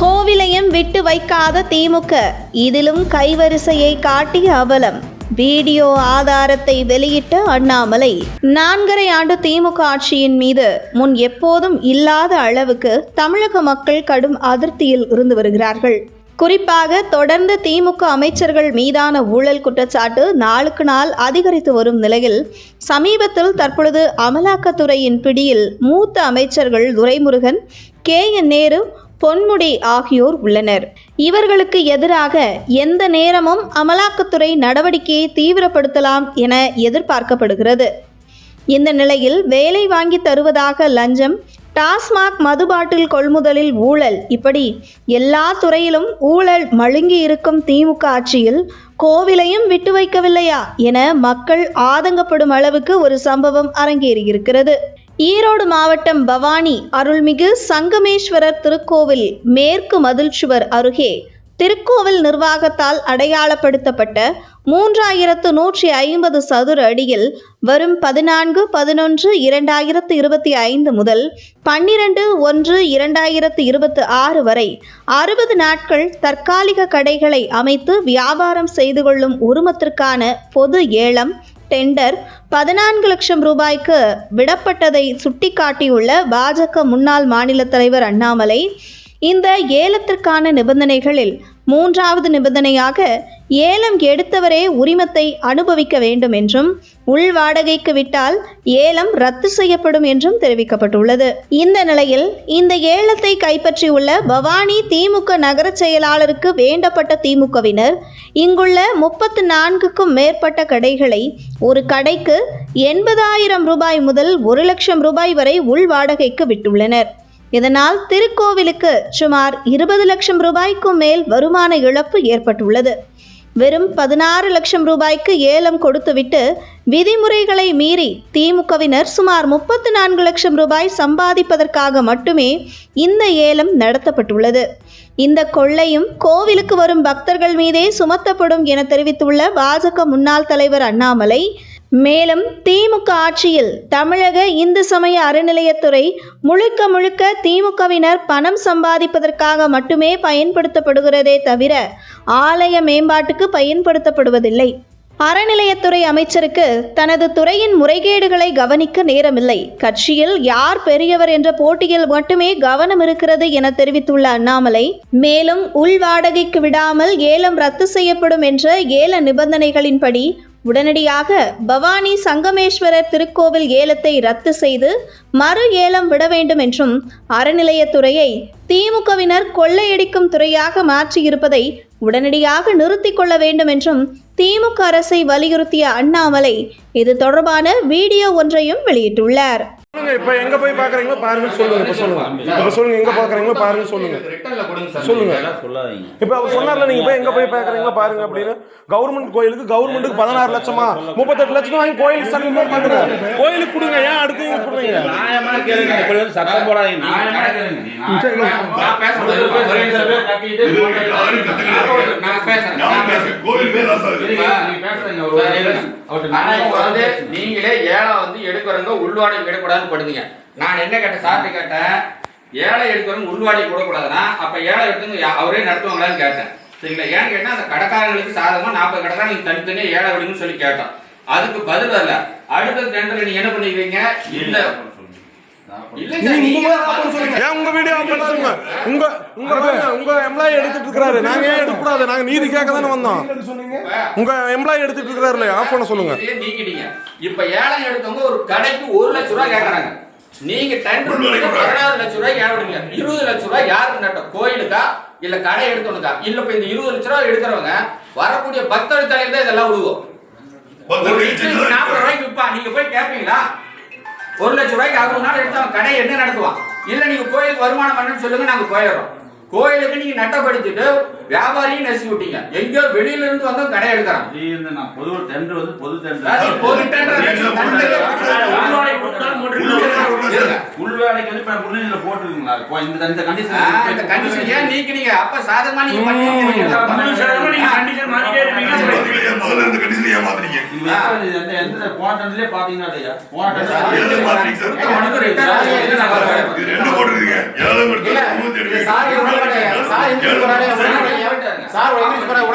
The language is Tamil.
கோவிலையும் விட்டு வைக்காத திமுக இதிலும் கைவரிசையை காட்டிய அவலம். வீடியோ ஆதாரத்தை வெளியிட்ட அண்ணாமலை நான்கரை ஆண்டு திமுக ஆட்சியின் மீது முன் எப்போதும் இல்லாத அளவுக்கு தமிழக மக்கள் கடும் அதிருப்தியில் இருந்து வருகிறார்கள். குறிப்பாக தொடர்ந்து திமுக அமைச்சர்கள் மீதான ஊழல் குற்றச்சாட்டு நாளுக்கு நாள் அதிகரித்து வரும் நிலையில் சமீபத்தில் தற்பொழுது அமலாக்கத்துறையின் பிடியில் மூத்த அமைச்சர்கள் துரைமுருகன் கே என் நேரு பொன்முடி ஆகியோர் உள்ளனர். இவர்களுக்கு எதிராக எந்த நேரமும் அமலாக்கத்துறை நடவடிக்கையை தீவிரப்படுத்தலாம் என எதிர்பார்க்கப்படுகிறது. இந்த நிலையில் வேலை வாங்கி தருவதாக லஞ்சம் டாஸ்மாக் மது பாட்டில் கொள்முதலில் ஊழல் இப்படி எல்லா துறையிலும் ஊழல் மழுங்கி இருக்கும் திமுக ஆட்சியில் கோவிலையும் விட்டு வைக்கவில்லையா என மக்கள் ஆதங்கப்படும் அளவுக்கு ஒரு சம்பவம் அரங்கேறியிருக்கிறது. ஈரோடு மாவட்டம் பவானி அருள்மிகு சங்கமேஸ்வரர் திருக்கோவில் மேற்கு மதில் சுவர் அருகே திருக்கோவில் நிர்வாகத்தால் அடையாளப்படுத்தப்பட்ட மூன்றாயிரத்து நூற்றி ஐம்பது சதுர அடியில் வரும் பதினான்கு பதினொன்று இரண்டாயிரத்து இருபத்தி ஐந்து முதல் பன்னிரண்டு ஒன்று இரண்டாயிரத்து இருபத்தி ஆறு வரை அறுபது நாட்கள் தற்காலிக கடைகளை அமைத்து வியாபாரம் செய்து கொள்ளும் உரிமத்திற்கான பொது ஏலம் டெண்டர் பதினான்கு லட்சம் ரூபாய்க்கு விடப்பட்டதை சுட்டிக்காட்டியுள்ள பாஜக முன்னாள் மாநில தலைவர் அண்ணாமலை இந்த ஏலத்திற்கான நிபந்தனைகளில் மூன்றாவது நிபந்தனையாக ஏலம் எடுத்தவரே உரிமத்தை அனுபவிக்க வேண்டும் என்றும் உள் வாடகைக்கு விட்டால் ஏலம் ரத்து செய்யப்படும் என்றும் தெரிவிக்கப்பட்டுள்ளது. இந்த நிலையில் இந்த ஏலத்தை கைப்பற்றியுள்ள பவானி திமுக நகர செயலாளருக்கு வேண்டப்பட்ட திமுகவினர் இங்குள்ள முப்பத்து நான்குக்கும் மேற்பட்ட கடைகளை ஒரு கடைக்கு எண்பதாயிரம் ரூபாய் முதல் ஒரு லட்சம் ரூபாய் வரை உள் வாடகைக்கு விட்டுள்ளனர். இதனால் திருக்கோவிலுக்கு சுமார் இருபது லட்சம் ரூபாய்க்கும் மேல் வருமான இழப்பு ஏற்பட்டுள்ளது. வெறும் பதினாறு லட்சம் ரூபாய்க்கு ஏலம் கொடுத்துவிட்டு விதிமுறைகளை மீறி திமுகவினர் சுமார் முப்பத்து நான்கு லட்சம் ரூபாய் சம்பாதிப்பதற்காக மட்டுமே இந்த ஏலம் நடத்தப்பட்டுள்ளது. இந்த கொள்ளையும் கோவிலுக்கு வரும் பக்தர்கள் மீதே சுமத்தப்படும் என தெரிவித்துள்ள பாஜக முன்னாள் தலைவர் அண்ணாமலை மேலும் திமுக ஆட்சியில் தமிழக இந்து சமய அறநிலையத்துறை முழுக்க முழுக்க திமுகவினர் பணம் சம்பாதிப்பதற்காக மட்டுமே பயன்படுத்தப்படுகிறதே தவிர ஆலய மேம்பாட்டுக்கு பயன்படுத்தப்படுவதில்லை. அறநிலையத்துறை அமைச்சருக்கு தனது துறையின் முறைகேடுகளை கவனிக்க நேரமில்லை. கட்சியில் யார் பெரியவர் என்ற போட்டியில் மட்டுமே கவனம் இருக்கிறது என தெரிவித்துள்ள அண்ணாமலை மேலும் உள் வாடகைக்கு விடாமல் ஏலம் ரத்து செய்யப்படும் என்ற ஏல நிபந்தனைகளின்படி உடனடியாக பவானி சங்கமேஸ்வரர் திருக்கோவில் ஏலத்தை ரத்து செய்து மறு ஏலம் விட வேண்டும் என்றும் அறநிலையத்துறையை திமுகவினர் கொள்ளையடிக்கும் துறையாக மாற்றியிருப்பதை உடனடியாக நிறுத்திக் கொள்ள வேண்டும் என்றும் திமுக அரசை வலியுறுத்திய அண்ணாமலை இது தொடர்பான வீடியோ ஒன்றையும் வெளியிட்டுள்ளார். இப்ப எங்க போய் பாக்குறீங்களோ பாருங்க சொல்லுங்க இப்ப சொல்லுங்க. இப்ப சொல்லுங்க எங்க பாக்குறீங்களோ பாருங்க சொல்லுங்க. ரிட்டன்ல கொடுங்க சார் சொல்லுங்க. சொல்லாதீங்க இப்ப அவர் சொன்னார்ல நீங்க போய் எங்க போய் பாக்குறீங்களோ பாருங்க அப்படின்னு. கவர்மெண்ட் கோயிலுக்கு கவர்மெண்ட்டுக்கு பதினாறு லட்சமா முப்பத்தெட்டு லட்சம் வாங்கி கோயிலுக்கு போட்டு பண்ணுங்க கோயிலுக்கு கொடுங்க ஏன் அடுத்து கொடுங்க? நியாயமா கேளுங்க. இப்படி வந்து சத்தம் போடாதீங்க. நான் பேசுறேன். நான் பேசுறேன். பேர் தான் சார். நீங்க பேசுறீங்க நீங்களே ஏழை வந்து எடுக்கிறவங்க உள்வாடகை எடுக்கூடாதுன்னு படுங்க நான் என்ன கேட்டேன்? சார்ட்ட கேட்டேன். ஏழை எடுக்கிறவங்க உள்வாடகை கொடுக்கூடாதுன்னா அப்ப ஏழை எடுத்து அவரே நடத்துவாங்களான்னு கேட்டேன். சரிங்களா? ஏன்னு கேட்டா அந்த கடைக்காரங்களுக்கு சாதகமா நாற்பது கடைக்காரங்க நீங்க தனித்தனியா ஏழை விடுங்கன்னு சொல்லி கேட்டோம். அதுக்கு பதில் அல்ல அடுத்த டெண்டர்ல நீங்க என்ன பண்ணுவீங்க இல்ல இல்ல சார், நீங்க நீங்க உங்க உங்க வீடியோ உங்க உங்க எம்ப்ளாயி எடுத்துட்டு இருக்காரு நாங்க ஏன் எடுக்க கூடாது நாங்க நீதி கேட்க தானே வந்தோம். உங்க எம்ப்ளாயி எடுத்துட்டு இருக்காருல்ல ஆஃப் பண்ண சொல்லுங்க. இப்ப ஏழை எடுத்தவங்க ஒரு கடைக்கு ஒரு லட்சம் ரூபாய் கேக்குறாங்க. நீங்க டெண்டர். பதினாறு லட்சம் ரூபாய் ஏழுங்க இருபது லட்சம் ரூபாய் யாருக்கு கோயிலுக்கா? இல்ல கடை எடுத்தவனுக்கா? இல்ல இப்ப இந்த இருபது லட்சம் ரூபாய் எடுக்கிறவங்க வரக்கூடிய பக்தர் தலையில தான் இதெல்லாம் இட்லி நாற்பது ரூபாய்க்கு விற்பா நீங்க போய் கேட்பீங்களா ஒரு லட்சம் ரூபாய்க்கு அறுபது நாள் எடுத்தவன் கடை என்ன நடத்துவான் இல்ல நீங்க கோயிலுக்கு வருமானம் பண்ணுன்னு சொல்லுங்க நாங்க போயிடுறோம். கோயிலுக்கு நீங்க நட்டப்படுத்திட்டு வியாபாரியும் நெசி விட்டீங்க. எங்கேயோ வெளியில இருந்து வந்து கடை எடுக்கிறான். பொது டெண்டர் வந்து பொது டெண்டர் பொது டெண்டர் வந்து இப்ப முன்னிலையில போட்டுருக்கீங்களா இந்த இந்த ஆ, இந்த கண்டிஷன் கண்டிஷன் ஏன் நீக்கினீங்க? அப்ப சாதகமா நீங்க டெண்டர்லயே பாத்தீங்கன்னா இல்லையா மாத்துறீங்க சார் உனக்கு